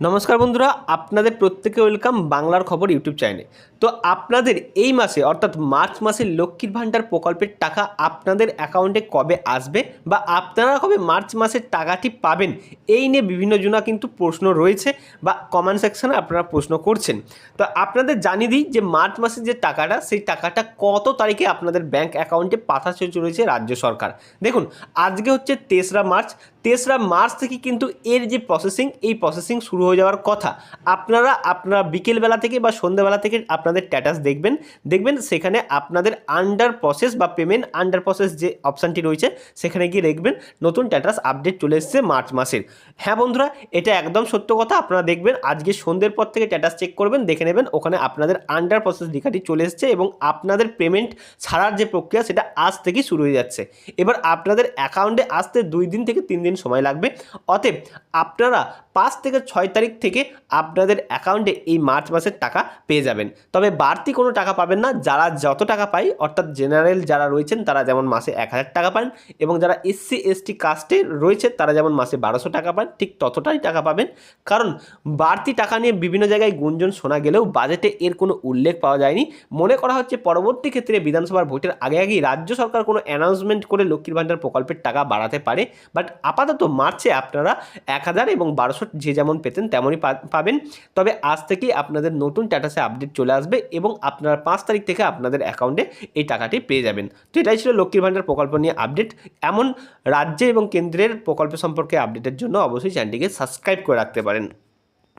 নমস্কার বন্ধুরা, আপনাদের প্রত্যেকে ওয়েলকাম বাংলার খবর ইউটিউব চ্যানেলে। তো আপনাদের এই মাসে, অর্থাৎ মার্চ মাসে লক্ষ্মীর ভাণ্ডার প্রকল্পের টাকা আপনাদের অ্যাকাউন্টে কবে আসবে বা আপনারা কবে মার্চ মাসের টাকাটি পাবেন, এই নিয়ে বিভিন্ন জনা কিন্তু প্রশ্ন রয়েছে বা কমেন্ট সেকশানে আপনারা প্রশ্ন করছেন। তো আপনাদের জানিয়ে দিই যে মার্চ মাসের যে টাকাটা, সেই টাকাটা কত তারিখে আপনাদের ব্যাংক অ্যাকাউন্টে পাঠাতে চলেছে রাজ্য সরকার। দেখুন, আজকে হচ্ছে তেসরা মার্চ। তেসরা মার্চ থেকে কিন্তু এর যে প্রসেসিং এই প্রসেসিং শুরু হয়ে যাওয়ার কথা, আপনারা আপনারা বিকেলবেলা থেকে বা সন্ধ্যাবেলা থেকে আপনাদের স্ট্যাটাস দেখবেন। দেখবেন সেখানে আপনাদের আন্ডার প্রসেস বা পেমেন্ট আন্ডার প্রসেস যে অপশানটি রয়েছে, সেখানে গিয়ে দেখবেন নতুন স্ট্যাটাস আপডেট চলে এসেছে মার্চ মাসের। হ্যাঁ বন্ধুরা, এটা একদম সত্য কথা, আপনারা দেখবেন আজকে সন্ধ্যের পর থেকে স্ট্যাটাস চেক করবেন, দেখে নেবেন, ওখানে আপনাদের আন্ডার প্রসেস লেখাটি চলে এসেছে এবং আপনাদের পেমেন্ট ছাড়ার যে প্রক্রিয়া, সেটা আজ থেকেই শুরু হয়ে যাচ্ছে। এবার আপনাদের অ্যাকাউন্টে আসতে দুই দিন থেকে তিন দিন সময় লাগবে। অতএব আপনারা পাঁচ থেকে ছয় থেকে আপনাদের অ্যাকাউন্টে এই মার্চ মাসের টাকা পেয়ে যাবেন। তবে বাড়তি কোনো টাকা পাবেন না। যারা যত টাকা পায়, অর্থাৎ জেনারেল যারা রয়েছেন, তারা যেমন মাসে এক হাজার টাকা পান এবং যারা এসসি, এসটি কাস্টে রয়েছে, তারা যেমন মাসে বারোশো টাকা পান, ঠিক ততটাই টাকা পাবেন। কারণ বাড়তি টাকা নিয়ে বিভিন্ন জায়গায় গুঞ্জন শোনা গেলেও বাজেটে এর কোনো উল্লেখ পাওয়া যায়নি। মনে করা হচ্ছে পরবর্তী ক্ষেত্রে বিধানসভার ভোটের আগে আগেই রাজ্য সরকার কোনো অ্যানাউন্সমেন্ট করে লক্ষ্মীর ভাণ্ডার প্রকল্পের টাকা বাড়াতে পারে। বাট আপাতত মার্চে আপনারা এক হাজার এবং বারোশো যে যেমন পেতেন তেমনই পাবেন। তবে আজ থেকেই আপনাদের নতুন স্ট্যাটাসে আপডেট চলে আসবে এবং আপনারা পাঁচ তারিখ থেকে আপনাদের অ্যাকাউন্টে এই টাকাটি পেয়ে যাবেন। তো এটাই ছিল লক্ষ্মীর ভাণ্ডার প্রকল্প নিয়ে আপডেট এমন রাজ্যে এবং কেন্দ্রের প্রকল্প সম্পর্কে আপডেটের জন্য অবশ্যই চ্যানেলটিকে সাবস্ক্রাইব করে রাখতে পারেন।